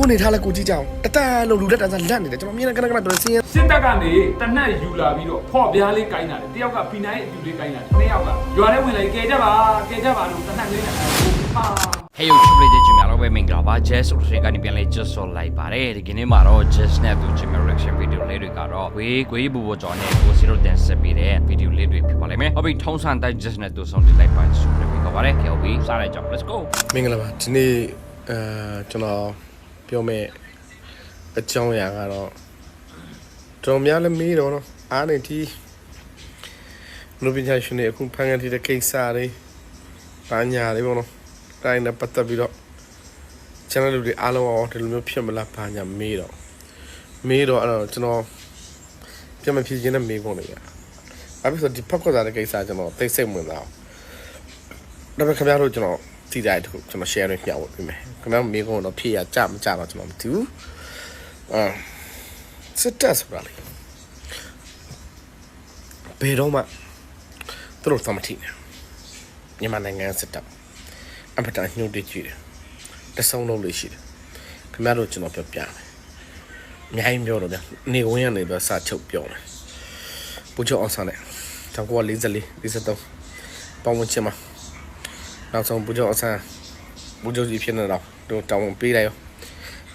စိုးနေထားလဲကိုကြည့်ကြအောင်တတန်လို့လူလက်တန်းစားလက်နေတယ်ကျွန်တော်မြင်နေကနကနပြောစင်းရစစ်တပ်ကနေတနက်ယူလာပြီးတော့ဖော့ပြားလေးကိုင်းတာလေတယောက်ကဖီနိုင်းအပြူလေးကိုင်းတာနှစ်ယောက်ကရွာထဲဝင်လာကဲကြပါကဲကြပါလို့တနက်လေးနဲ့ဟာ Hey yo ချစ်လေးချင်များတော့ပဲမင်္ဂလာပါ Jazz ဆိုတဲ့ကနေပြန်လဲ just ဆိုလိုက်ပါတယ်ဒီကနေ့မှာတော့ Jazz နဲ့သူချင်မဲ့ reaction video လေးတွေကတော့ဝေးကွေးဘူဘူကြောင့်နဲ့ကိုစီတို့တင်ဆက်ပေးတဲ့ video လေးတွေဖြစ်ပါလိမ့်မယ်ဟုတ်ပြီထုံးစံတိုင်း Jazz နဲ့သူဆုံးတင်လိုက်ပါဆိုပြီးတော့ပါတယ် KOB စားလိုက်ကြအောင် let's go မင်္ဂလာပါဒီနေ့အဲကျွန်တော် ပြောမယ့်အကြောင်းအရာကတော့တော်များလည်းမေးတော့နော်အားနေတီလူပညာရှင်တွေအခုဖန်ကန်တီတဲ့ကိစ္စတွေပညာတွေပေါ့နော်တိုင်းနဲ့ပတ်သက်ပြီးတော့ channel လူတွေအားလုံးအောင်ဒီလိုမျိုးဖြစ်မလားဘာညာမေးတော့မေးတော့အဲ့တော့ကျွန်တော်ပြန်မဖြေခြင်းနဲ့မေးကုန်တယ်ဗျာအဲ့ဒါဆိုဒီဖက်ခွက်စားတဲ့ကိစ္စကျွန်တော်သိစိတ်ဝင်စားအောင်ဒါပေမဲ့ခင်ဗျားတို့ကျွန်တော် တည်ကြတဲ့တခုကျွန်တော် share နဲ့မျှဝေပေးမယ်ခင်ဗျားမိကုန်းတော့ဖြည့်ရကြမကြတော့ကျွန်တော်မသိဘူးအာစစ်တပ်ဆိုတာလေဘယ်တော့မှသူတို့သမတိနေမြန်မာနိုင်ငံစစ်တပ်အမတန်ညှို့တကြည့်တယ်တဆုံလုံးလေးရှိတယ်ခင်ဗျားတို့ကျွန်တော်ပြောပြမယ်အများကြီးပြောတော့ဗျာနေဝင်းကနေတော့စာချုပ်ပြောမယ်ပူချုပ်အောင်ဆန်းနဲ့1944 43ပေါင်းဝင်ချင်မှာ နောက်ဆုံးဘူကျော်အဆန်းဘူကျော်ကြီးဖြစ်နေတော့သူတောင်းပေးလိုက်ရော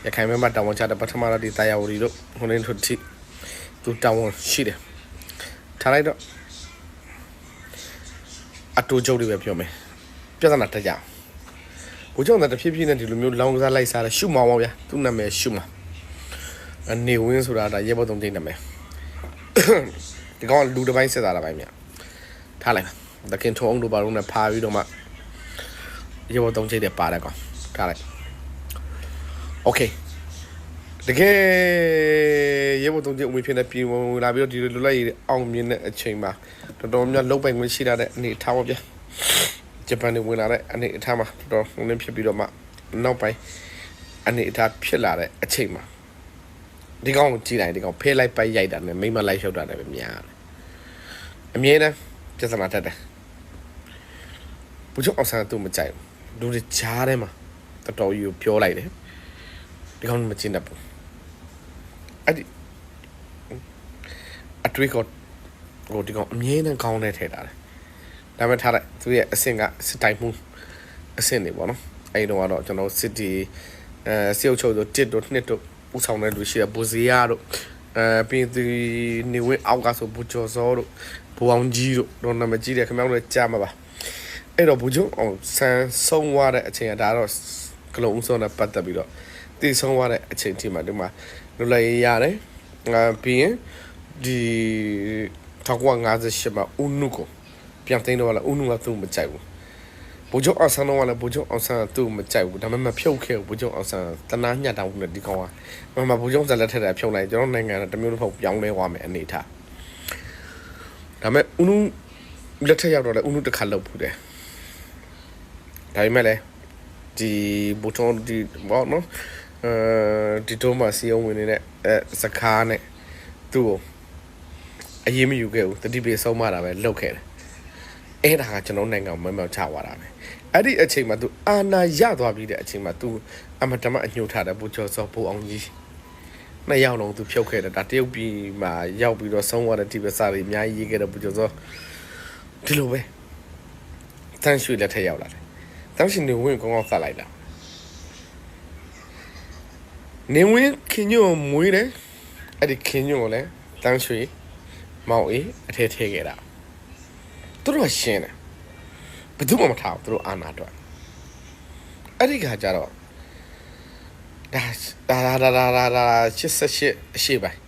ရခိုင်မဲမှာတောင်းချတဲ့ပထမတော့ဒီတာယာဝတီတို့ဟိုနေထုတ်တိသူတောင်းရှိတယ်ထားလိုက်တော့အတူကျုပ်တွေပဲပြောမယ်ပြဿနာတက်ကြအောင်ဘူကျော်ကတဖြည်းဖြည်းနဲ့ဒီလိုမျိုးလောင်းကစားလိုက်စားတယ်ရှုမောင်းပါဗျာသူ့နာမည်ရှုမောင်းအနေဝင်းဆိုတာဒါရဲဘော်သုံးသိနာမည်ဒီကောင်ကလူတစ်ပိုင်းဆက်တာတာပိုင်းမြထားလိုက်ပါတခင်ထုံအောင်တို့ဘာလို့လဲဖာပြီးတော့မှ ရေဘောသုံးချိတ်တဲ့ပါတယ်ကောင်ထားလိုက်โอเคတကယ်ရေဘောသုံးချိတ်အဝင်ဖြစ်နေပြင်ဝင်လာပြီးတော့ဒီလိုလွတ်လိုက်ရအောင်မြင်တဲ့အချိန်မှာတော်တော်များလုံးပိုင်ဝင်ရှိလာတဲ့အနေအထားပါဗျာဂျပန်နေဝင်လာတဲ့အနေအထားမှာတော်တော်ဝင်ဖြစ်ပြီးတော့မှနောက်ပိုင်းအနေအထားဖြစ်လာတဲ့အချိန်မှာဒီကောင်ကိုကြည့်လိုက်ဒီကောင်ဖဲလိုက်ပိုက်ရိုက်တာနဲ့မိမလိုက်လျှောက်တာလည်းပဲများတယ်အမြဲတမ်းပြဿနာတက်တယ်ဘုချုပ်အောင်ဆန်းကသူ့မကြိုက်ဘူး လူတွေကြားထဲမှာတော်တော်ကြီးကိုပြောလိုက်တယ်ဒီကောင်မကျင်တတ်ဘူးအဲ့ဒီအတွေ့ကောဟိုဒီကောင်အမြဲတမ်းကောင်းနေထဲတာတယ်ဒါပေမဲ့ထားလိုက်သူရဲ့အဆင့်ကစစ်တိုင်မှုအဆင့်နေပေါ့နော်အဲ့ဒီတော့ကတော့ကျွန်တော်စစ်တီအဲစေုပ်ချုပ်တို့တစ်တို့နှစ်တို့ဥဆောင်တဲ့လူရှိတယ်ဘူဇီယာတို့အဲပြီးသူနေဝင်းအောက်ကဆိုဘူကျော်စောတို့ဘူအောင်ကြီးတို့တော့နာမည်ကြီးတယ်ခင်ဗျားတို့လည်းကြားမှာပါ အဲ့တော့ဘူဂျုံအောင်ဆန်းဆုံးသွားတဲ့အချိန်ကဒါတော့ကလုံးဦးဆုံးနဲ့ပတ်သက်ပြီးတော့တည်ဆုံးသွားတဲ့အချိန်ထိမှဒီမှာလွတ်လပ်ရေးရတယ်ငါပြီးရင်ဒီ1958မှာဦးနုကိုပြန်သိမ်းတော့လာဦးနုကသူ့မကြိုက်ဘူးဘူဂျုံအောင်ဆန်းတော့လည်းဘူဂျုံအောင်ဆန်းကသူ့မကြိုက်ဘူးဒါပေမဲ့မဖြုတ်ခဲ့ဘူးဘူဂျုံအောင်ဆန်းတနာညတ်တောင်းနဲ့ဒီကောင်ကမမဘူဂျုံဇက်လက်ထက်တာဖြုတ်လိုက်ကျွန်တော်နိုင်ငံကတမျိုးတစ်ခုပြောင်းလဲသွားမယ်အနေထားဒါပေမဲ့ဦးနုလက်ထက်ရောက်တော့လေဦးနုတစ်ခါလောက်ဖူးတယ် ဒါပေမဲ့လည်းဒီဘူတွန်ဒီဘောနော်အဲဒီတော့မှစီအောင်ဝင်နေတဲ့အဲစကားနဲ့သူ့ကိုအရေးမယူခဲ့ဘူးတတိပိဆုံးမတာပဲလုပ်ခဲ့တယ်အဲ့ဒါကကျွန်တော်နိုင်ငံမမောက်ချသွားတာပဲအဲ့ဒီအချိန်မှာသူအာနာရသွားပြီးတဲ့အချိန်မှာသူအမတမအညှို့ထားတဲ့ဘူကျော်စောဘူအောင်ကြီးနှစ်ယောက်လုံးသူဖြုတ်ခဲ့တယ်ဒါတရုတ်ပြည်မှာရောက်ပြီးတော့ဆုံးသွားတဲ့ဒီပစာတွေအများကြီးရေးခဲ့တဲ့ဘူကျော်စောဒီလိုပဲတန်ရွှေလက်ထက်ရောက်လာတယ် တောက်ရှင်နေဝင်ကောင်းကောင်းဆက်လိုက်တာနေဝင်ခင်ညွန့်မွေးတယ်အဲ့ဒီခင်ညွန့်ကိုလည်းတန်းရွှေမောင်အေးအထဲထဲခဲ့တာသူတို့ကရှင်းတယ်ဘယ်သူမှမထားဘူးသူတို့အာနာတော့အဲ့ဒီခါကျတော့ဒါဒါဒါဒါဒါဒါ88အရှိပိုင်း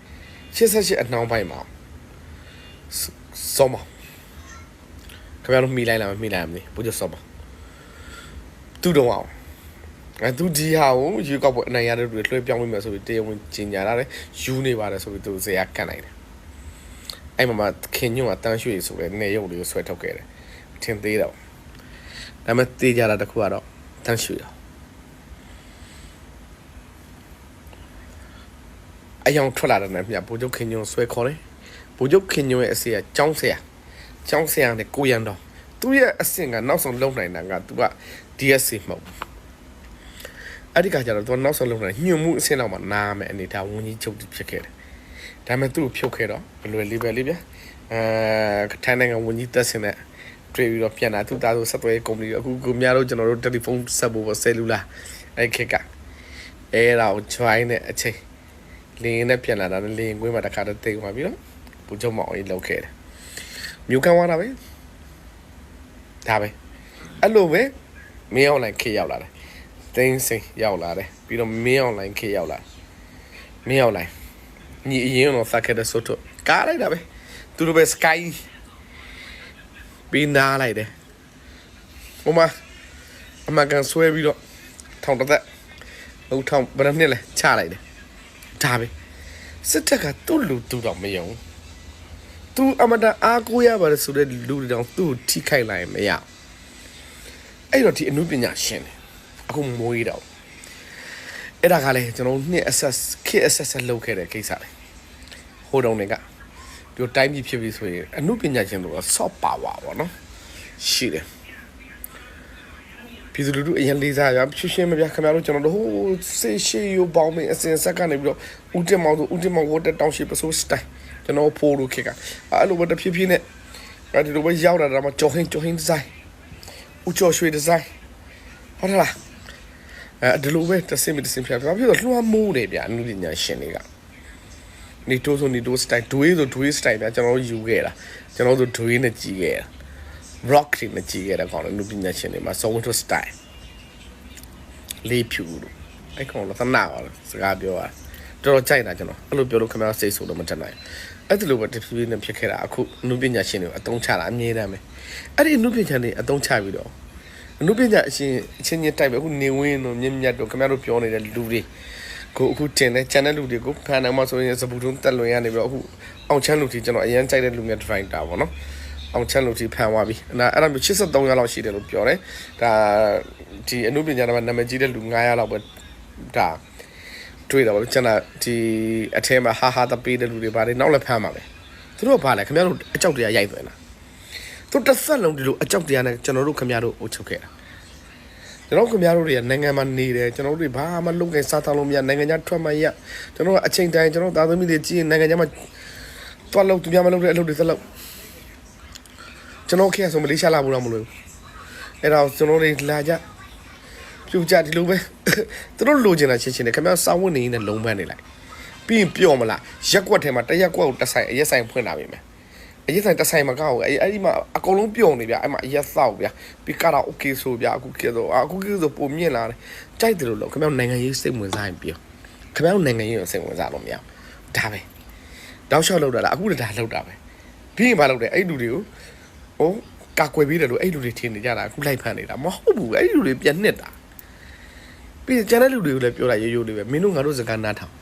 88အနှောင်းပိုင်းမှာစောမခင်ဗျားတို့မိလိုက်လားမမိလိုက်လားမသိဘူးကြောစောမ သူ့တော့အောင်အဲသူဒီဟာကိုယူကောက်ပွဲအနိုင်ရတဲ့လူတွေလွှဲပြောင်းပေးမယ်ဆိုပြီးတရားဝင်ကြီးညာလာတယ်ယူနေပါတယ်ဆိုပြီးသူဇေယျကန်လိုက်တယ်အဲ့မှာမှခင်ညွန့်ကတန်းရွှေဆိုတဲ့နေရုပ်လေးကိုဆွဲထုတ်ခဲ့တယ်ထင်သေးတော့ဒါပေမဲ့တေးကြတာတခုကတော့တန်းရွှေတော့အယောင်ထွက်လာတဲ့နဲ့မြဘိုးချုပ်ခင်ညွန့်ဆွဲခေါ်တယ်ဘိုးချုပ်ခင်ညွန့်ရဲ့အစီကចောင်းဆရာចောင်းဆရာနဲ့ကိုရန်တော် သူ့ရဲ့အဆင့်ကနောက်ဆုံးလုံနိုင်တာကသူက DSC မဟုတ်ဘူးအဲ့ဒီကကြတော့သူကနောက်ဆုံးလုံးတယ်ညွန့်မှုအဆင့်လောက်မှာနားမယ်အနေထားဝင်းကြီးချုပ်တိဖြစ်ခဲ့တယ်ဒါပေမဲ့သူ့ကိုဖြုတ်ခဲ့တော့ဘယ်လွယ်လေးပဲလေးဗျအဲထိုင်းနိုင်ငံဝင်းကြီးတက်စင်တဲ့တွေ့ပြီးတော့ပြန်လာသူ့သားဆိုဆက်သွယ်ရေးကုမ္ပဏီအခုကိုများတို့ကျွန်တော်တို့တယ်လီဖုန်းဆက်ဖို့ပေါ့ဆယ်လူလာအဲ့ခေတ်ကအဲ့ဒါကို join တဲ့အချိန်လင်းနဲ့ပြန်လာတာနဲ့လင်းကွင်းမှာတစ်ခါတည်းတိတ်သွားပြီးတော့ပူချုံမောင်ကြီးလောက်ခဲ့တယ်မြူကန်သွားတာပဲ ဒါပဲအဲ့လိုပဲမင်း online ခေတ်ရောက်လာတယ်တင်းစိန်ရောက်လာတယ်ပြီးတော့မင်း online ခေတ်ရောက်လာမင်း online ညီအရင်တော့စခဲ့တဲ့ဆိုတော့ကားလိုက်တာပဲသူတို့ပဲ sky ပြီးနားလိုက်တယ်ဟိုမှာအမကန်ဆွဲပြီးတော့ထောင်တစ်သက်ဟုတ်ထောင်ဘယ်နှစ်လဲချလိုက်တယ်ဒါပဲစစ်တပ်ကသူ့လူသူ့တော့မယုံ သူအမတန်အားကိုးရပါတယ်ဆိုတဲ့လူတွေတောင်သူ့ကိုထိခိုက်လိုက်ရင်မရအဲ့တော့ဒီအမှုပညာရှင်တယ်အခုမွေးတော့အဲ့ဒါကလည်းကျွန်တော်နှစ် assess ခစ် assess လုပ်ခဲ့တဲ့ကိစ္စလေဟိုတုန်းကဒီတိုင်းပြည်ဖြစ်ပြီဆိုရင်အမှုပညာရှင်တို့က soft power ပေါ့နော်ရှိတယ် ပြည်သူလူထုအရင်လေးစားရဖြူရှင်းမပြခင်ဗျားတို့ကျွန်တော်တို့ဟိုစေရှိယိုပေါင်းမင်းအစင်ဆက်ကနေပြီးတော့ဦးတင်မောင်တို့ဦးတင်မောင်ဝတ်တဲ့တောင်ရှိပစိုးစတိုင်ကျွန်တော်ဖိုးလို့ခေတ်ကအဲ့လိုပဲတဖြည်းဖြည်းနဲ့အဲ့ဒီလိုပဲရောက်လာတာမှကြော်ဟင်းကြော်ဟင်းဒီဇိုင်းဦးကျော်ရွှေဒီဇိုင်းဟုတ်လားအဲဒီလိုပဲတစ်စင်မတစ်စင်ဖြတ်ဘာဖြစ်လို့လွှမ်းမိုးတယ်ဗျာအနုပညာရှင်တွေကနေတိုးဆိုနေတိုးစတိုင်ဒွေးဆိုဒွေးစတိုင်ဗျာကျွန်တော်တို့ယူခဲ့တာကျွန်တော်တို့ဒွေးနဲ့ကြီးခဲ့တာ rock တွေနဲ့ကြီးခဲ့တာကောင်အနုပညာရှင်တွေမှာ sound to style လေးဖြူလို့အဲ့ကောင်တော့သနာပါလားစကားပြောတာတော်တော်ကြိုက်တာကျွန်တော်အဲ့လိုပြောလို့ခင်ဗျားစိတ်ဆိုတော့မတက်နိုင်အဲ့ဒီလိုပဲတဖြည်းဖြည်းနဲ့ဖြစ်ခဲ့တာအခုအနုပညာရှင်တွေအတုံးချတာအမြဲတမ်းပဲအဲ့ဒီအနုပညာတွေအတုံးချပြီးတော့အနုပညာအရှင်အချင်းချင်းတိုက်ပဲအခုနေဝင်းတို့မြင့်မြတ်တို့ခင်ဗျားတို့ပြောနေတဲ့လူတွေကိုအခုတင်တဲ့ channel လူတွေကိုဖန်တယ်မှာဆိုရင်စပူတုံးတက်လွင်ရနေပြီးတော့အခုအောင်ချမ်းလူတီကျွန်တော်အရင်ကြိုက်တဲ့လူမျိုး driver ပေါ့နော် အောင်ချမ်းလူတီဖန်သွားပြီအဲ့ဒါအဲ့ဒါမျိုး83ရောက်လောက်ရှိတယ်လို့ပြောတယ်ဒါဒီအနုပညာတွေမှာနာမည်ကြီးတဲ့လူ900လောက်ပဲဒါတွေ့တော့ကျွန်တော်ဒီအထဲမှာဟာဟာတပေးတဲ့လူတွေပါတယ်နောက်လည်းဖမ်းပါပဲသူတို့ကဘာလဲခင်ဗျားတို့အကြောက်တရားရိုက်သွင်းလားသူတစ်သက်လုံးဒီလိုအကြောက်တရားနဲ့ကျွန်တော်တို့ခင်ဗျားတို့အုပ်ချုပ်ခဲ့တာကျွန်တော်ခင်ဗျားတို့တွေကနိုင်ငံမှာနေတယ်ကျွန်တော်တို့တွေဘာမှလုပ်ခဲ့စားတောင်းလို့မရနိုင်ငံခြားထွက်မှရကျွန်တော်ကအချိန်တိုင်းကျွန်တော်သားသမီးတွေကြီးရင်နိုင်ငံခြားမှာတွားလို့သူများမလုပ်တဲ့အလုပ်တွေသက်လို့ ကျွန်တော်ခေတ်ဆိုမလေးရှားလာဘူးတော့မလို့အဲ့တော့ကျွန်တော်တွေလာကြပြူကြဒီလိုပဲသူတို့လိုချင်တာချင်းချင်းတယ်ခင်ဗျားစောင်းဝင်နေနေလုံးပန်းနေလိုက်ပြီးရင်ပြော့မလားရက်ကွက်ထဲမှာတရက်ကွက်ကိုတက်ဆိုင်အရက်ဆိုင်ဖွင့်လာပြီမယ်အရက်ဆိုင်တစ်ဆိုင်မကောက်ဘူးအဲ့အဲ့ဒီမှာအကုန်လုံးပြုံနေဗျအဲ့မှာအရက်ဆောက်ဗျပြီးကတော့ okay ဆိုဗျအခုခေတ်ဆိုအခုခေတ်ဆိုပုံမြင့်လာတယ်ကြိုက်တယ်လို့လို့ခင်ဗျားနိုင်ငံရေးစိတ်ဝင်စားရင်ပြောခင်ဗျားနိုင်ငံရေးကိုစိတ်ဝင်စားလို့မရဘူးဒါပဲတောက်လျှောက်လောက်တာလားအခုလည်းဒါလောက်တာပဲပြီးရင်မလောက်တယ်အဲ့လူတွေကို ဟိုကာကွယ်ပြီးတယ်လို့အဲ့လူတွေထင်နေကြတာအခုလိုက်ဖန်နေတာမဟုတ်ဘူးအဲ့လူတွေပြန်နှစ်တာပြီးကျန်တဲ့လူတွေကိုလည်းပြောတာရိုးရိုးလေးပဲမင်းတို့ငါတို့စကားနားထောင်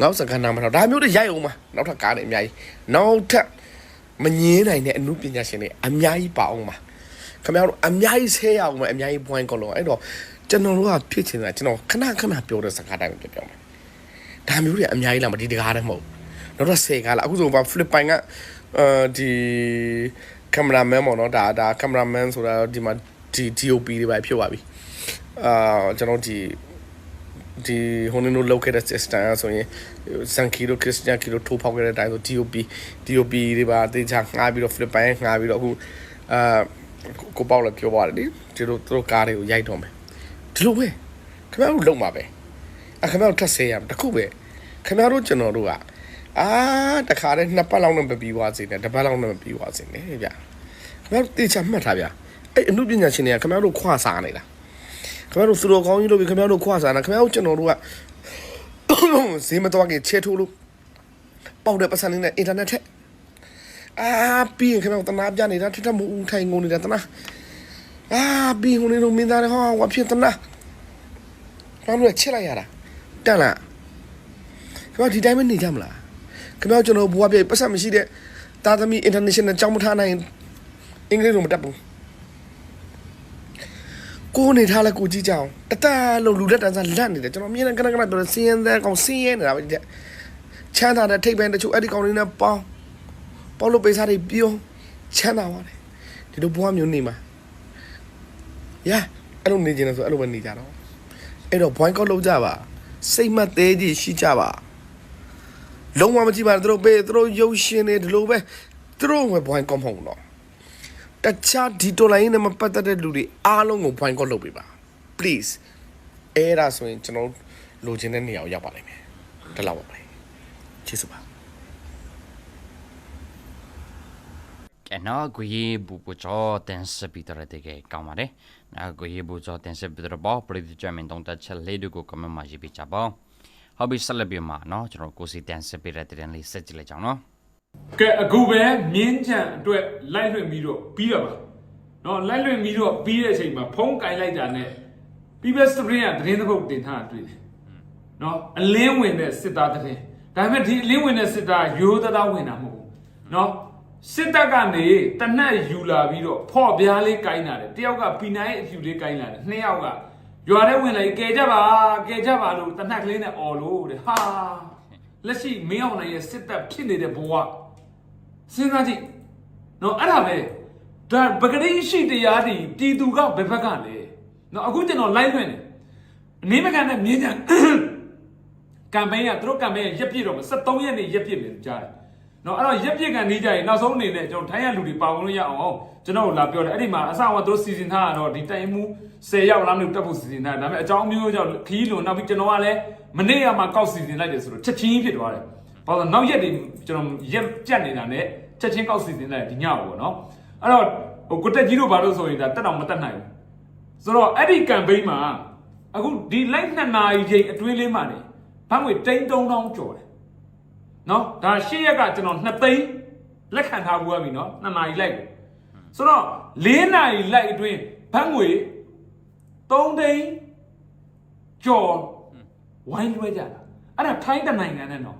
နောက်စကားနာမထောင်ဒါမျိုးတွေရိုက်အောင်ပါနောက်ထပ်ကားတွေအများကြီးနောက်ထပ်မငင်းနိုင်တဲ့အမှုပညာရှင်တွေအများကြီးပါအောင်ပါခင်ဗျားတို့အများကြီးဆဲရအောင်ပါအများကြီး point ကောလုံးအဲ့တော့ကျွန်တော်တို့ကဖြစ်ချင်တာကျွန်တော်ခဏခဏပြောတဲ့စကားတိုင်းပြောပြောမယ်ဒါမျိုးတွေအများကြီးလာမဒီတကားတည်းမဟုတ်နောက်တော့ဆယ်ကားလာအခုဆိုပါ flip ပိုင်က အဲဒီကင်မရာမန်ပေါ့နော်ဒါဒါကင်မရာမန်ဆိုတာဒီမှာဒီ DOP တွေပဲဖြစ်သွားပြီအာကျွန်တော်ဒီဒီဟိုနင်းတို့လောက်ခဲ့တဲ့ system အဆိုရင်စန်ကီလိုခရစ်စတန်ကီလိုထိုးဖောက်ခဲ့တဲ့အတိုင်းဆို DOP DOP တွေပါတေချာငှားပြီးတော့ flip ပိုင်းငှားပြီးတော့အခုအာကိုပေါ့လည်းပြောပါတယ်ဒီဒီလိုသူတို့ကားတွေကိုရိုက်တော့မယ်ဒီလိုပဲခင်ဗျားတို့လုံမှာပဲအခင်ဗျားတို့ထပ်ဆဲရမယ်တခုပဲခင်ဗျားတို့ကျွန်တော်တို့က အာတခါတည်းနှစ်ပတ်လောက်နဲ့မပြီးသွားစေနဲ့တစ်ပတ်လောက်နဲ့မပြီးသွားစေနဲ့ဗျခင်ဗျားတို့တေချာမှတ်ထားဗျအဲ့အမှုပညာရှင်တွေကခင်ဗျားတို့ခွာစားနေတာခင်ဗျားတို့သူတော်ကောင်းကြီးလို့ပြီးခင်ဗျားတို့ခွာစားတာခင်ဗျားတို့ကျွန်တော်တို့ကဈေးမတော့ခင်ချဲထိုးလို့ပေါက်တဲ့ပတ်စံလေးနဲ့အင်တာနက်ထက်အာပြီးရင်ခင်ဗျားတို့တနာပြနေတာထက်ထက်မဦးထိုင်ငုံနေတာတနာအာပြီးဟိုနေလို့မင်းသားတွေဟောဝါဖြစ်တနာဘာလို့ချက်လိုက်ရတာတက်လားခင်ဗျားဒီတိုင်းမနေကြမလား ခင်ဗျားကျွန်တော်ဘွားပြပတ်စံမရှိတဲ့တာသမီ international ကြောင်းမထားနိုင်အင်္ဂလိပ်လိုမတတ်ဘူးကိုနေထားလဲကိုကြည့်ကြအောင်တတလုံးလူလက်တန်းစားလက်နေတယ်ကျွန်တော်အမြင်နဲ့ကနကနပြောတယ်စင်းရဲတဲ့ကောင်စင်းရဲနေတာပဲဒီတဲ့ချမ်းသာတဲ့ထိပ်ပိုင်းတချို့အဲ့ဒီကောင်လေးနဲ့ပေါင်းပေါလို့ပေးစားတွေပြုံးချမ်းသာပါတယ်ဒီလိုဘဝမျိုးနေမှာရအဲ့လိုနေကြတယ်ဆိုအဲ့လိုပဲနေကြတော့အဲ့တော့ boycott လုပ်ကြပါစိတ်မသေးကြီးရှိကြပါ လုံးဝမကြည့်ပါနဲ့သူတို့ပဲသူတို့ရုပ်ရှင်တွေဒီလိုပဲသူတို့ဝယ် boycott မဟုတ်ဘူးနော်တခြားဒီတော်လိုင်းနဲ့မပတ်သက်တဲ့လူတွေအားလုံးကို boycott လုပ်ပေးပါ please အဲ့ဒါဆိုရင်ကျွန်တော်လိုချင်တဲ့နေရာကိုရောက်ပါလိမ့်မယ်ဒါလောက်ပါပဲချစ်စပါကဲနော်ကိုရေးဘူပူချောတင်စပီတရတဲ့ကကောင်းပါတယ်နော်ကိုရေးဘူချောတင်စပီတရဘောပရိသတ်ချမင်တုံးတက်ချက်လေးတို့ကိုကမမှာရေးပြချပါဟု တ်ပြီဆက်လက်ပြမှာနော်ကျွန်တော်ကိုစီတင်စပီရတဲ့တင်လေးဆက်ကြည့်လိုက်ကြအောင်နော်ကဲအခုပဲမြင်းချံအတွက်လိုက်လွှင့်ပြီးတော့ပြီးတော့ပါနော်လိုက်လွှင့်ပြီးတော့ပြီးတဲ့အချိန်မှာဖုံးကင်လိုက်တာနဲ့ PBS Screen ကသတင်းတစ်ပုဒ်တင်ထားတာတွေ့တယ်နော်အလင်းဝင်တဲ့စစ်သားသတင်းဒါပေမဲ့ဒီအလင်းဝင်တဲ့စစ်သားရိုးသားသားဝင်တာမဟုတ်ဘူးနော်စစ်တပ်ကနေတနက်ယူလာပြီးတော့ဖော့ပြားလေးကိုင်းလာတယ်တယောက်ကပီနိုင်အဖြူလေးကိုင်းလာတယ်နှစ်ယောက်က ရွာထဲဝင်လာပြီးကဲကြပါကဲကြပါလို့တနက်ကလေးနဲ့អော်လို့တဲ့ဟာလက်ရှိမင်းအောင်နိုင်ရဲ့စစ်တပ်ဖြစ်နေတဲ့ဘဝစဉ်းစားကြည့်နော်အဲ့ဒါပဲဒါပဂရိရှိတရားတွေပြည်သူကဘယ်ဘက်ကလဲနော်အခုကျွန်တော်လိုက်လွှင့်တယ်အနေမကန်နဲ့မြင်းချံကမ်ပိန်းကသူတို့ကမ်ပိန်းကရက်ပြည့်တော့မယ်73ရက်နေရက်ပြည့်မယ်ကြားတယ် နော်အဲ့တော့ရက်ပြည့်ကန်နေကြရင်နောက်ဆုံးအနေနဲ့ကျွန်တော်ထိုင်းရလူတွေပါဝင်လို့ရအောင်ကျွန်တော်လာပြောတယ်အဲ့ဒီမှာအစအဝသူတို့စီစဉ်ထားတာတော့ဒီတိုင်မှု10ရောက်လားမလို့တက်ဖို့စီစဉ်ထားတယ်ဒါပေမဲ့အကြောင်းမျိုးကြောင့်ခီးလို့နောက်ပြီးကျွန်တော်ကလည်းမနေ့ကမှကောက်စီစဉ်လိုက်တယ်ဆိုတော့ချက်ချင်းဖြစ်သွားတယ်ဘာလို့နောက်ရက်တွေကျွန်တော်ရက်ကြက်နေတာနဲ့ချက်ချင်းကောက်စီစဉ်လိုက်ဒီညပေါ့နော်အဲ့တော့ဟိုကိုတက်ကြီးတို့ဘာလို့ဆိုရင်ဒါတက်တော့မတက်နိုင်ဘူးဆိုတော့အဲ့ဒီ campaign မှာအခုဒီ live နှစ်နာရီချိန်အတွင်းလေးမှာနေဘန်းငွေတိန်းတုံးတောင်းကျော်တယ် နော်ဒါရှေ့ရက်ကကျွန်တော်2သိန်းလက်ခံထားဘူးရပြီနော်နှစ်နာရီလိုက်ကိုဆိုတော့4နာရီလိုက်အတွင်းဘန်းငွေ3သိန်းကျော်ဝိုင်းလွှဲကြတာအဲ့ဒါထိုင်းတနိုင်ငံနဲ့နော်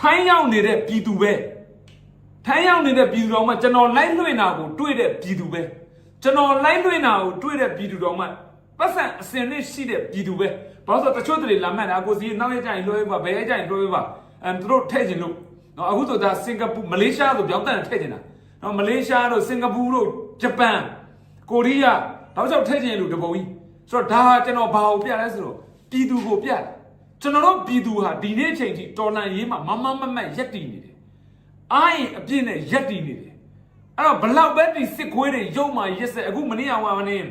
ထိုင်းရောက်နေတဲ့ပြည်သူပဲထိုင်းရောက်နေတဲ့ပြည်သူတော်မှကျွန်တော်လိုက်လွှင့်တာကိုတွေ့တဲ့ပြည်သူပဲကျွန်တော်လိုက်လွှင့်တာကိုတွေ့တဲ့ပြည်သူတော်မှပတ်စံအစင်နဲ့ရှိတဲ့ပြည်သူပဲဘာလို့ဆိုတော့တချို့တွေလာမှတ်တာကိုစီနောက်ရကြရင်လွှဲပါဘယ်ရကြရင်လွှဲပါ အဲသူတို့ထည့်ခြင်းလို့နော်အခုဆိုဒါစင်ကာပူမလေးရှားဆိုပြောင်းတန်ထည့်ခြင်းတာနော်မလေးရှားတို့စင်ကာပူတို့ဂျပန်ကိုရီးယားတော့ကြောက်ထည့်ခြင်းလို့တပုံကြီးဆိုတော့ဒါဟာကျွန်တော်ဘာကိုပြလဲဆိုတော့ပြည်သူကိုပြတယ်ကျွန်တော်တို့ပြည်သူဟာဒီနေ့ချိန်ထိတော်လန်ရေးမှာမမမမတ်ရက်တည်နေတယ်အားရင်အပြည့်နဲ့ရက်တည်နေတယ်အဲ့တော့ဘလောက်ပဲဒီစစ်ခွေးတွေရုံမှရက်ဆက်အခုမနေ့အောင်မနေ့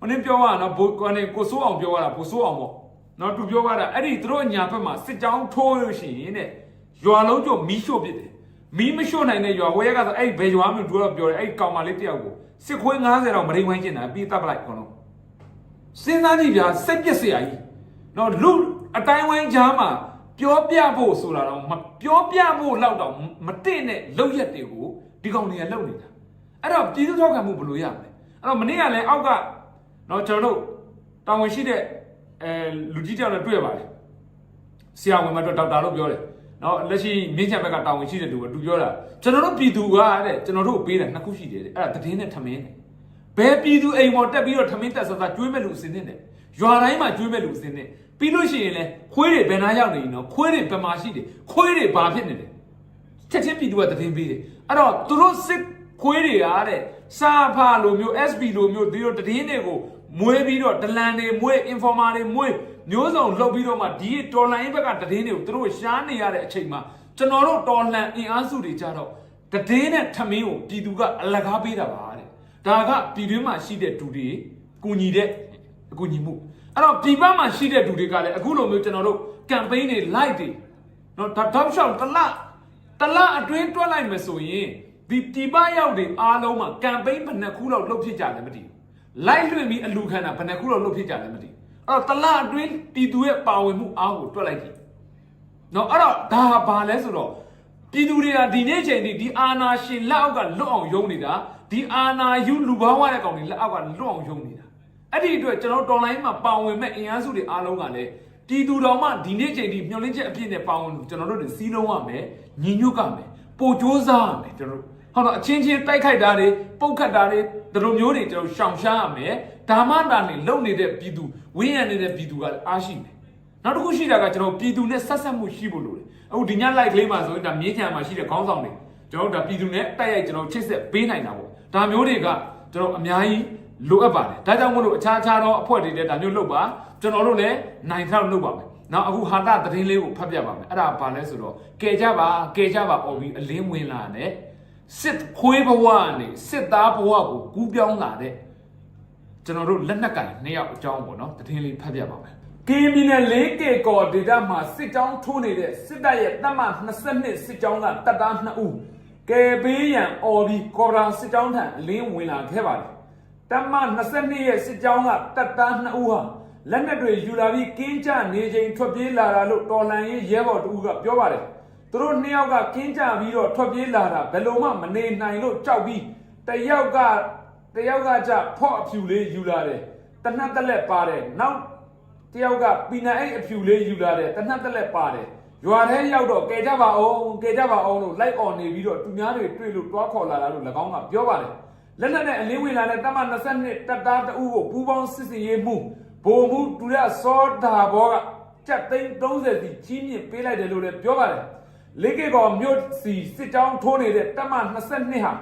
မနေ့ပြောရနော်ဘိုကိုနေကိုစိုးအောင်ပြောရတာဘိုစိုးအောင်ပေါ့ နော်သူပြောရတာအဲ့ဒီသူတို့ညာဘက်မှာစစ်ကြောင်းထိုးလို့ရှိရင်တဲ့ရွာလုံးကျမီးရှို့ပစ်တယ်မီးမရှို့နိုင်တဲ့ရွာဝဲကဆိုအဲ့ဘယ်ရွာမျိုးသူတော့ပြောတယ်အဲ့ကောင်မလေးတယောက်ကိုစစ်ခွေး90တော့မရိန်ဝိုင်းကျင်တာပြီးတပ်ပလိုက်ခေါတော့စဉ်းစားကြည့်ဗျာစိတ်ပျက်စရာကြီးနော်လူအတိုင်းဝိုင်းကြားမှာပြောပြဖို့ဆိုတာတော့မပြောပြဖို့လောက်တော့မတင့်တဲ့လောက်ရက်တွေကိုဒီကောင်တွေကလုပ်နေတာအဲ့တော့ပြည်သူထောက်ခံမှုဘယ်လိုရမလဲအဲ့တော့မနေ့ကလည်းအောက်ကနော်ကျွန်တော်တို့တာဝန်ရှိတဲ့ အဲလူကြီးတယောက်နဲ့တွေ့ပါတယ်ဆရာဝန်မတော့ဒေါက်တာလို့ပြောတယ်နော်လက်ရှိမြင်းချံဘက်ကတာဝန်ရှိတဲ့သူကသူပြောတာကျွန်တော်တို့ပြည်သူကတဲ့ကျွန်တော်တို့ပေးတာနှစ်ခုရှိတယ်တဲ့အဲ့ဒါသတင်းနဲ့ထမင်းနဲ့ဘယ်ပြည်သူအိမ်ပေါ်တက်ပြီးတော့ထမင်းတက်ဆဆကျွေးမဲ့လူအစင်းနဲ့ရွာတိုင်းမှာကျွေးမဲ့လူအစင်းနဲ့ပြီးလို့ရှိရင်လဲခွေးတွေဘယ်နာရောက်နေရင်တော့ခွေးတွေဘယ်မှာရှိတယ်ခွေးတွေဘာဖြစ်နေတယ်ချက်ချင်းပြည်သူကသတင်းပေးတယ်အဲ့တော့သူတို့စစ်ခွေးတွေကတဲ့စာဖာလိုမျိုး SB လိုမျိုးဒီလိုသတင်းတွေကို မွေးပြီးတော့ဒလန်တွေမွေး informer တွေမွေးမျိုးစုံလှုပ်ပြီးတော့မှဒီတော်လိုင်းဘက်ကသတင်းတွေကိုသူတို့ရှားနေရတဲ့အချိန်မှာကျွန်တော်တို့တော်လှန်အင်အားစုတွေကြတော့သတင်းနဲ့ထမင်းကိုပြည်သူကအလကားပေးတာပါတဲ့ဒါကပြည်တွင်းမှာရှိတဲ့သူတွေကူညီတဲ့အကူညီမှုအဲ့တော့ပြည်ပမှာရှိတဲ့သူတွေကလည်းအခုလိုမျိုးကျွန်တော်တို့ campaign တွေ live တွေနော်ဒါတောက်လျှောက်တစ်လတစ်လအတွင်းတွက်လိုက်မယ်ဆိုရင်ဒီပြည်ပရောက်တွေအားလုံးမှာ campaign ဘယ်နှခုလောက်လုပ်ဖြစ်ကြလဲမသိဘူး live လွှင့်ပြီးအလူခံတာဘယ်နှခုလောက်လုပ်ဖြစ်ကြလဲမသိဘူးအဲ့တော့တစ်လအတွင်းပြည်သူရဲ့ပါဝင်မှုအားကိုတွက်လိုက်ကြည့်နော်အဲ့တော့ဒါဟာဘာလဲဆိုတော့ပြည်သူတွေကဒီနေ့ချိန်ထိဒီအာနာရှင်လက်အောက်ကလွတ်အောင်ယုံနေတာဒီအာနာယူလူပေါင်းရတဲ့ကောင်တွေလက်အောက်ကလွတ်အောင်ယုံနေတာအဲ့ဒီအတွက်ကျွန်တော်တော်လိုင်းမှာပါဝင်မဲ့အင်အားစုတွေအားလုံးကလည်းပြည်သူတော်မှဒီနေ့ချိန်ထိမျှော်လင့်ချက်အပြည့်နဲ့ပါဝင်ကျွန်တော်တို့တွေစီးလုံးရမယ်ညီညွတ်ကမယ်ပို့ကြိုးစားရမယ်ကျွန်တော်တို့ဟောတော့အချင်းချင်းတိုက်ခိုက်တာတွေပုတ်ခတ်တာတွေ ဒီလိုမျိုးတွေကျွန်တော်ရှောင်ရှားရမယ်ဒါမှတာနေလုံနေတဲ့ပြည်သူဝင်းရံနေတဲ့ပြည်သူကအားရှိမယ်နောက်တစ်ခုရှိတာကကျွန်တော်ပြည်သူနဲ့ဆက်ဆက်မှုရှိဖို့လိုတယ်အခုဒီည live လေးမှာဆိုရင်ဒါမြင်းချံမှာရှိတဲ့ခေါင်းဆောင်တွေကျွန်တော်တို့ဒါပြည်သူနဲ့တိုက်ရိုက်ကျွန်တော်ချစ်ဆက်ပေးနိုင်တာပေါ့ဒါမျိုးတွေကကျွန်တော်အများကြီးလိုအပ်ပါတယ်ဒါကြောင့်မို့လို့အခြားခြားသောအဖွဲ့တွေလည်းဒါမျိုးလုပ်ပါကျွန်တော်တို့လည်းနိုင်ထောက်လုပ်ပါမယ်နောက်အခုဟာတာသတင်းလေးကိုဖတ်ပြပါမယ်အဲ့ဒါဘာလဲဆိုတော့ကဲကြပါကဲကြပါអော်ပြီးအလင်းဝင်လာတဲ့ စစ်ခွေးဘဝနဲ့စစ်သားဘဝကိုကူးပြောင်းလာတဲ့ကျွန်တော်တို့လက်နက်ကင်နှစ်ယောက်အကြောင်းပေါ့နော်တည်င်းလေးဖတ်ပြပါမယ်ကင်းမီနယ်လေးကေကော်ဒေတာမှာစစ်ကြောင်းထိုးနေတဲ့စစ်တပ်ရဲ့တပ်မ22စစ်ကြောင်းကတပ်သား2ဦးကယ်ပေးရန်အော်ပြီးကော်ရာစစ်ကြောင်းထံအလင်းဝင်လာခဲ့ပါတယ်တပ်မ22ရဲ့စစ်ကြောင်းကတပ်သား2ဦးဟာလက်နက်တွေယူလာပြီးကင်းကြနေချိန်ထွက်ပြေးလာတာလို့တော်လှန်ရေးရဲဘော်တူကပြောပါတယ် သူတို့နှစ်ယောက်ကကင်းကြပြီးတော့ထွက်ပြေးလာတာဘယ်လိုမှမနေနိုင်လို့ကြောက်ပြီးတယောက်ကတယောက်ကကြဖော့အဖြူလေးယူလာတယ်တနတ်တက်လက်ပါတယ်နောက်တယောက်ကပီနာအိတ်အဖြူလေးယူလာတယ်တနတ်တက်လက်ပါတယ်ရွာထဲရောက်တော့ကဲကြပါအောင်ကဲကြပါအောင်လို့လိုက်អော်နေပြီးတော့သူများတွေတွေ့လို့တွားခေါ်လာတာလို့၎င်းကပြောပါတယ်လက်နက်နဲ့အလင်းဝင်လာတဲ့တမ22တပ်သားတအုပ်ကိုပူးပေါင်းစစ်စင်ရေးမှုဗိုလ်မှုတူရစောတာဘောကကြက်သိန်း30စီကြီးမြင့်ပေးလိုက်တယ်လို့လည်းပြောပါတယ် လေးကေကောမြို့စီစစ်ကြောင်းထိုးနေတဲ့တမ22ဟာ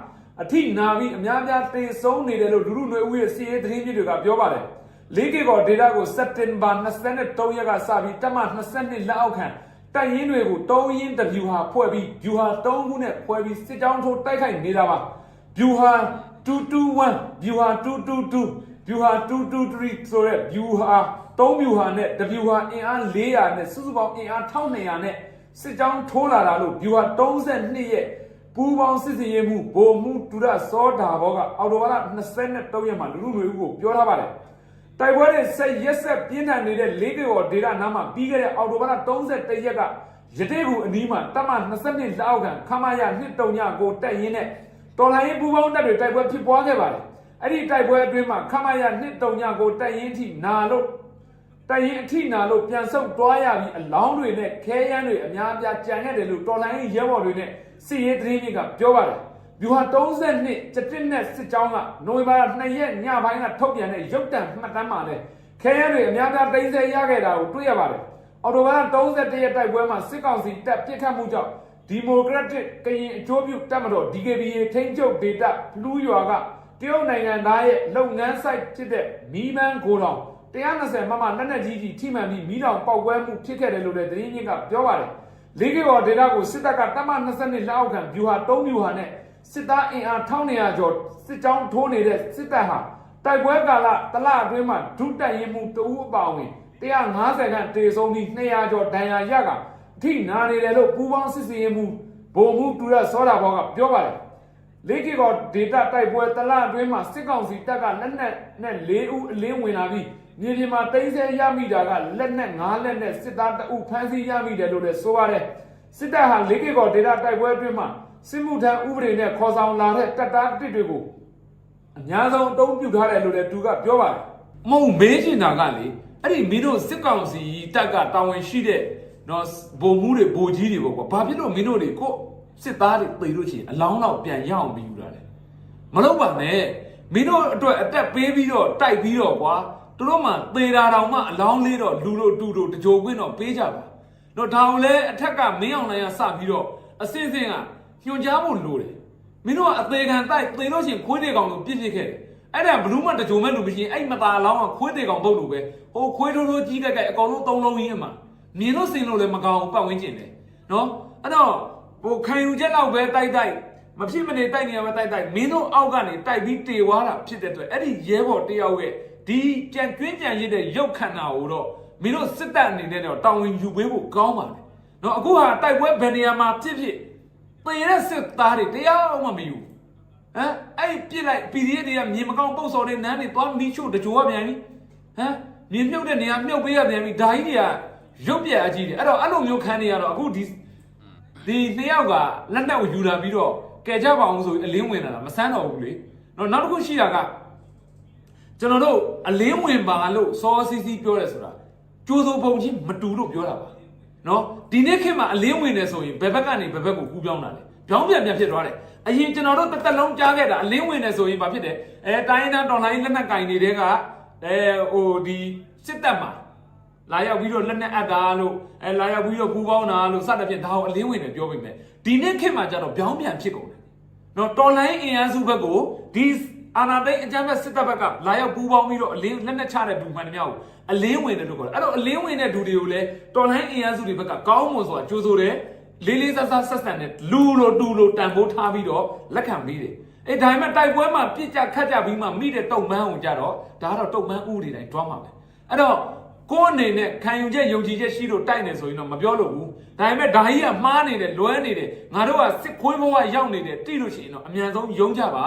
အထိနာပြီးအများများတေဆုံးနေတယ်လို့လူလူຫນွေဦးရဲ့စီရေးသတင်းကြီးတွေကပြောပါတယ်။လေးကေကောဒေတာကိုစက်တင်ဘာ23ရက်ကစပြီးတက်မ22လက်အောက်ခံတိုက်ရင်တွေကိုတုံးရင်တဗျူဟာဖွဲ့ပြီးဗျူဟာ3ခုနဲ့ဖွဲ့ပြီးစစ်ကြောင်းထိုးတိုက်ခိုက်နေတာပါ။ဗျူဟာ221ဗျူဟာ222ဗျူဟာ223ဆိုတဲ့ဗျူဟာ3ဗျူဟာနဲ့တဗျူဟာအင်အား400နဲ့စုစုပေါင်းအင်အား1200နဲ့ စစ်ကြောင်းထိုးလာတာလို့ဗျူဟာ32ရဲ့ပူပေါင်းစစ်စင်ရေးမှုဗိုလ်မှုတူရစောဒါဘောကအော်တိုဘာလ23ရက်မှာလူလူမျိုးကိုပြောထားပါတယ်တိုက်ပွဲတွေဆက်ရက်ဆက်ပြင်းထန်နေတဲ့လေးကေော်ဒေတာနားမှာပြီးခဲ့တဲ့အော်တိုဘာလ31ရက်ကရတဲ့ကူအနီးမှာတပ်မ22လက်အောက်ခံခမာရနှစ်တုံညကိုတက်ရင်းနဲ့တော်လိုင်းပူပေါင်းတပ်တွေတိုက်ပွဲဖြစ်ပွားခဲ့ပါတယ်အဲ့ဒီတိုက်ပွဲအတွင်းမှာခမာရနှစ်တုံညကိုတက်ရင်းထိနာလို့ တရင်အထိနာလို့ပြန်ဆုတ်တွားရပြီးအလောင်းတွေနဲ့ခဲယမ်းတွေအများအပြားကြံခဲ့တယ်လို့တော်လိုင်းရဲဘော်တွေနဲ့စစ်ရေးသတင်းတွေကပြောပါတယ်။ဗျူဟာ32ကျတစ်နဲ့စစ်ကြောင်းကနိုဝင်ဘာလ2ရက်ညပိုင်းကထုတ်ပြန်တဲ့ရုပ်တံမှတ်တမ်းမှာလည်းခဲယမ်းတွေအများအပြားသိမ်းဆည်းရခဲ့တာကိုတွေ့ရပါတယ်။အော်တိုဘာလ31ရက်တိုက်ပွဲမှာစစ်ကောင်စီတပ်ပြစ်ခတ်မှုကြောင့်ဒီမိုကရက်တစ်ကရင်အကျိုးပြုတပ်မတော် DKBA ထိန်းချုပ်ဒေတာဖလူးရွာကတရုတ်နိုင်ငံသားရဲ့လုပ်ငန်းဆိုင်ဖြစ်တဲ့မီးမန်းကိုတော် 120မမလက်နက်ကြီးကြီးထိမှန်ပြီးမိတောင်ပောက်ကွဲမှုဖြစ်ခဲ့တယ်လို့လည်းသတင်းရင်းကပြောပါတယ်။လေးကေဘော်ဒေတာကိုစစ်တပ်ကတပ်မ22လက်အောက်ခံဗျူဟာ3ဗျူဟာနဲ့စစ်သားအင်အား1900ကျော်စစ်ကြောင်းထိုးနေတဲ့စစ်တပ်ဟာတိုက်ပွဲကာလတလအတွင်းမှာဒုတက်ရင်မှုတအူးအပါဝင်150ခန့်တေဆုံးပြီး200ကျော်ဒဏ်ရာရကအထိနာနေတယ်လို့ပူပေါင်းစစ်စင်ရေးမှုဗိုလ်မှုတူရစောတာဘောကပြောပါတယ်။လေးကီကောဒေတာတိုက်ပွဲတလအတွင်းမှာစစ်ကောင်စီတပ်ကလက်နက်နဲ့၄ဦးအလင်းဝင်လာပြီး မြေပြင်မှာတိမ့်ဆဲရမိတာကလက်နက်၅လက်နဲ့စစ်သားတအုပ်ဖမ်းဆီးရမိတယ်လို့လည်းဆိုပါတယ်စစ်တပ်ဟာလေးကီကောဒေတာတိုက်ပွဲအတွင်းမှာစစ်မှုထမ်းဥပဒေနဲ့ခေါ်ဆောင်လာတဲ့တပ်သားတစ်တွေကိုအများဆုံးအသုံးပြုထားတယ်လို့လည်းသူကပြောပါတယ်မဟုတ်မေးချင်တာကလေအဲ့ဒီမင်းတို့စစ်ကောင်စီတပ်ကတာဝန်ရှိတဲ့နော်ဗိုလ်မှုတွေဗိုလ်ကြီးတွေပေါ့ကွာဘာဖြစ်လို့မင်းတို့တွေကိုစစ်သားတွေပေလို့ရှိရင်အလောင်းတော့ပြန်ရအောင်ပြီးယူတာလေမလုပ်ပါနဲ့မင်းတို့အတွက်အသက်ပေးပြီးတော့တိုက်ပြီးတော့ကွာ တို့တို့မှသေတာတောင်မှအလောင်းလေးတော့လူတို့တူတို့တကြိုခွင့်တော့ပေးကြပါတော့ဒါကိုလည်းအထက်ကမင်းအောင်လိုင်းကစပြီးတော့အစင်းစင်းကညွှန်ကြားဖို့လိုတယ်မင်းတို့ကအသေးခံတိုက်သေလို့ရှိရင်ခွေးတွေကောင်လို့ပြစ်ပြစ်ခဲ့တယ်အဲ့ဒါဘလူးမတကြိုမဲ့လူမရှိရင်အဲ့မသားအလောင်းကခွေးတွေကောင်ပုတ်လို့ပဲဟိုခွေးထိုးထိုးကြီးကက်ကက်အကောင်လုံးသုံးလုံးရင်းမှာမြင်လို့စင်လို့လည်းမကောင်းဘူးပတ်ဝန်းကျင်တယ်နော်အဲ့တော့ဟိုခံယူချက်တော့ပဲတိုက်တိုက်မဖြစ်မနေတိုက်နေရမှာတိုက်တိုက်မင်းတို့အောက်ကနေတိုက်ပြီးတေွားတာဖြစ်တဲ့အတွက်အဲ့ဒီရဲဘော်တယောက်ရဲ့ ဒီကြံကျွင်းကြံရစ်တဲ့ရုပ်ခန္ဓာကိုတော့မင်းတို့စစ်တပ်အနေနဲ့တော့တာဝန်ယူပေးဖို့ကောင်းပါတယ်။နော်အခုဟာတိုက်ပွဲဘယ်နေရာမှာဖြစ်ဖြစ်ပေတဲ့စစ်သားတွေတရားမှမယူဟမ်အဲ့ပြစ်လိုက် PDF တွေကမြေမကောင်းပုတ်စော်တဲ့နန်းတွေသွားမီးရှို့တကြိုရပြန်ပြီဟမ်မြေမြုပ်တဲ့နေရာမြုပ်ပေးရပြန်ပြီဒါကြီးတွေကရုပ်ပြက်အကြီးတယ်အဲ့တော့အဲ့လိုမျိုးခံနေရတော့အခုဒီဒီနှစ်ယောက်ကလက်နက်ကိုယူလာပြီးတော့ကဲကြပါအောင်ဆိုပြီးအလင်းဝင်လာတာမဆန်းတော့ဘူးလေနော်နောက်တစ်ခုရှိတာကကျွန်တော်တို့ အလင်းဝင်ပါလို့စောစီစီပြောတယ်ဆိုတာကျိုးစိုးပုံချင်းမတူလို့ပြောတာပါနော်ဒီနေ့ခေတ်မှာအလင်းဝင်တယ်ဆိုရင်ဘယ်ဘက်ကနေဘယ်ဘက်ကိုကူးပြောင်းတာလဲပြောင်းပြန်ပြန်ဖြစ်သွားတယ်အရင်ကျွန်တော်တို့တစ်သက်လုံးကြားခဲ့တာအလင်းဝင်တယ်ဆိုရင်ဘာဖြစ်တယ်အဲတိုင်းရင်းသားတော်လိုင်းလက်နက်ကင်နေတဲ့ကအဲဟိုဒီစစ်တပ်မှာလာရောက်ပြီးတော့လက်နဲ့အပ်တာလို့အဲလာရောက်ပြီးတော့ပူပေါင်းတာလို့စသဖြင့်ဒါကိုအလင်းဝင်တယ်ပြောပေမဲ့ဒီနေ့ခေတ်မှာကျတော့ပြောင်းပြန်ဖြစ်ကုန်တယ်။နော်တော်လိုင်းအင်အားစုဘက်ကိုဒီ အာနာသိန်းအကြမ်းဖက်စစ်တပ်ဘက်ကလာရောက်ပူးပေါင်းပြီးတော့အလင်းလက်နက်ချတဲ့ဘူမှန်တများကိုအလင်းဝင်တယ်လို့ခေါ်တယ်အဲ့တော့အလင်းဝင်တဲ့သူတွေကိုလည်းတော်လိုင်းအင်အားစုတွေဘက်ကကောင်းမွန်စွာကြိုးဆိုတယ်လေးလေးစားစားဆက်ဆံတဲ့လူလိုတူလိုတန်ဖိုးထားပြီးတော့လက်ခံပြီးတယ်အဲ့ဒါပေမဲ့တိုက်ပွဲမှာပြစ်ကြခတ်ကြပြီးမှမိတဲ့တုံမန်းကိုကြတော့ဒါကတော့တုံမန်းဥတွေတိုင်းတွားမှာပဲအဲ့တော့ ကိုယ်အနေနဲ့ခံယူချက်ယုံကြည်ချက်ရှိလို့တိုက်နေဆိုရင်တော့မပြောလို့ဘူးဒါပေမဲ့ဒါကြီးကမှားနေတယ်လွဲနေတယ်ငါတို့ကစစ်ခွေးဘဝရောက်နေတယ်တိလို့ရှိရင်တော့အမြန်ဆုံးယုံကြပါ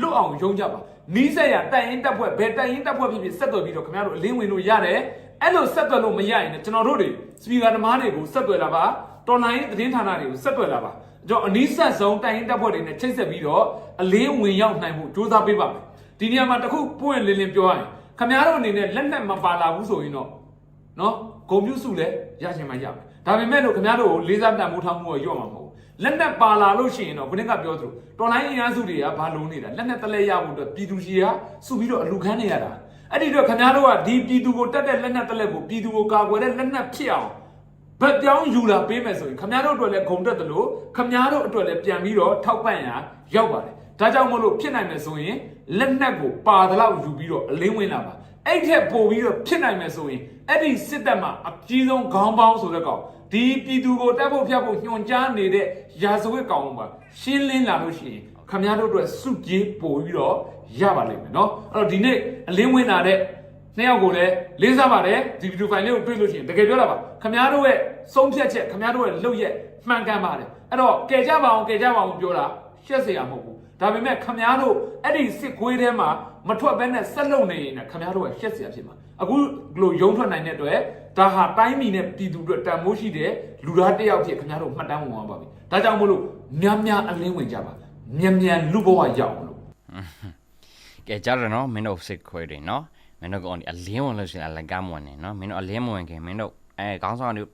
လွတ်အောင်ယုံကြပါနီးစက်ရတိုင်ရင်တက်ဖွဲ့ဘယ်တိုင်ရင်တက်ဖွဲ့ဖြစ်ဖြစ်ဆက်သွယ်ပြီးတော့ခင်ဗျားတို့အလင်းဝင်လို့ရတယ်အဲ့လိုဆက်သွယ်လို့မရရင်လည်းကျွန်တော်တို့တွေစပီကာသမားတွေကိုဆက်သွယ်လာပါတော်လိုင်းသတင်းဌာနတွေကိုဆက်သွယ်လာပါကျွန်တော်အနီးဆက်ဆုံးတိုင်ရင်တက်ဖွဲ့တွေနဲ့ချိတ်ဆက်ပြီးတော့အလင်းဝင်ရောက်နိုင်ဖို့စူးစမ်းပေးပါမယ်ဒီနေရာမှာတခုပွင့်လင်းလင်းပြောရရင်ခင်ဗျားတို့အနေနဲ့လက်နက်မပါလာဘူးဆိုရင်တော့ နော်ဂုံပြုစုလည်းရချင်မှရမယ်ဒါပေမဲ့လို့ခင်ဗျားတို့ကိုလေးစားတန်ဖိုးထားမှုကိုရော့မှာမဟုတ်ဘူးလက်နက်ပါလာလို့ရှိရင်တော့ဘုရင်ကပြောသလိုတော်လိုင်းအင်အားစုတွေကဘာလုံးနေတာလက်နက်တလဲရဖို့အတွက်ပြည်သူရှိရာစုပြီးတော့အလူခန်းနေရတာအဲ့ဒီတော့ခင်ဗျားတို့ကဒီပြည်သူကိုတက်တဲ့လက်နက်တလဲကိုပြည်သူကိုကာကွယ်တဲ့လက်နက်ဖြစ်အောင်ဗတ်ပြောင်းယူလာပေးမယ်ဆိုရင်ခင်ဗျားတို့အတွက်လည်းဂုံတက်တယ်လို့ခင်ဗျားတို့အတွက်လည်းပြန်ပြီးတော့ထောက်ပံ့ရာရောက်ပါတယ်ဒါကြောင့်မလို့ဖြစ်နိုင်မယ်ဆိုရင်လက်နက်ကိုပါတလောက်ယူပြီးတော့အလင်းဝင်လာပါ အဲ့ထက်ပိုပြီးတော့ဖြစ်နိုင်မယ်ဆိုရင်အဲ့ဒီစစ်တပ်မှာအကြီးဆုံးခေါင်းပေါင်းဆိုတဲ့ကောင်ဒီပြည်သူကိုတက်ဖို့ဖျက်ဖို့ညွှန်ကြားနေတဲ့ရာဇဝတ်ကောင်ပါရှင်းလင်းလာလို့ရှိရင်ခမရတို့အတွက်စုကြည်ပို့ပြီးတော့ရပါလိမ့်မယ်เนาะအဲ့တော့ဒီနေ့အလင်းဝင်လာတဲ့နှစ်ယောက်ကိုလည်းလေးစားပါတယ်ဒီဗီဒီယိုဖိုင်လေးကိုတွေ့လို့ရှိရင်တကယ်ပြောတာပါခမရတို့ရဲ့ဆုံးဖြတ်ချက်ခမရတို့ရဲ့လုပ်ရက်မှန်ကန်ပါတယ်အဲ့တော့ကဲကြပါအောင်ကဲကြပါအောင်ပြောတာရှက်เสียရမဟုတ်ဘူး ဒါပေမဲ့ခမားတို့အဲ့ဒီစစ်ခွေးထဲမှာ မထွက်ဘဲနဲ့ဆက်လုပ်နေရင်ခင်ဗျားတို့ကရှက်စရာဖြစ်မှာအခုဒီလိုယုံထွက်နိုင်တဲ့အတွက်ဒါဟာတိုင်းပြည်နဲ့ပြည်သူတို့တန်မိုးရှိတဲ့လူသားတယောက်ဖြစ်ခင်ဗျားတို့မှတ်တမ်းဝင်သွားပါပြီဒါကြောင့်မို့လို့များများအလင်းဝင်ကြပါမြန်မြန်လူဘဝရောက်လို့ကဲကြရနော်မင်းတို့စစ်ခွဲတွေနော်မင်းတို့ကအလင်းဝင်လို့ရှိရင်အလကမ်းဝင်နေနော်မင်းတို့အလင်းဝင်ခင်မင်းတို့အဲခေါင်းဆောင်တွေ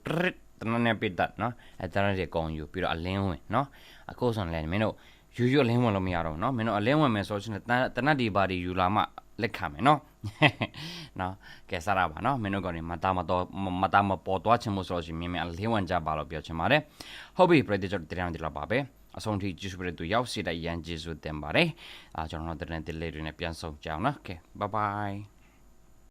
တနည်းပစ်တတ်နော်အဲတနည်းတွေအကုန်ယူပြီးတော့အလင်းဝင်နော်အခုဆိုရင်လည်းမင်းတို့ ယူယူအလင်းဝင်လို့မရတော့ဘူးနော်မင်းတို့အလင်းဝင်မယ်ဆိုရှင်တနဒီပါဒီယူလာမှလက်ခံမယ်နော်နော်ကဲစားရပါနော်မင်းတို့ကောင်ဒီမတာမတော်မတာမပေါ်သွားချင်မှုဆိုလို့ရှိရင်မြင်မြင်အလင်းဝင်ကြပါလို့ပြောချင်ပါတယ်ဟုတ်ပြီပရိသတ်တို့တရားဒီလောက်ပါပဲအဆုံးထိကျေးဇူးပြုတဲ့သူရောက်စီတဲ့ရန်ကျေးဇူးတင်ပါတယ်အားကျွန်တော်တို့တဲ့တဲ့လေးတွေနဲ့ပြန်ဆောင်ကြအောင်နော်ကဲ bye bye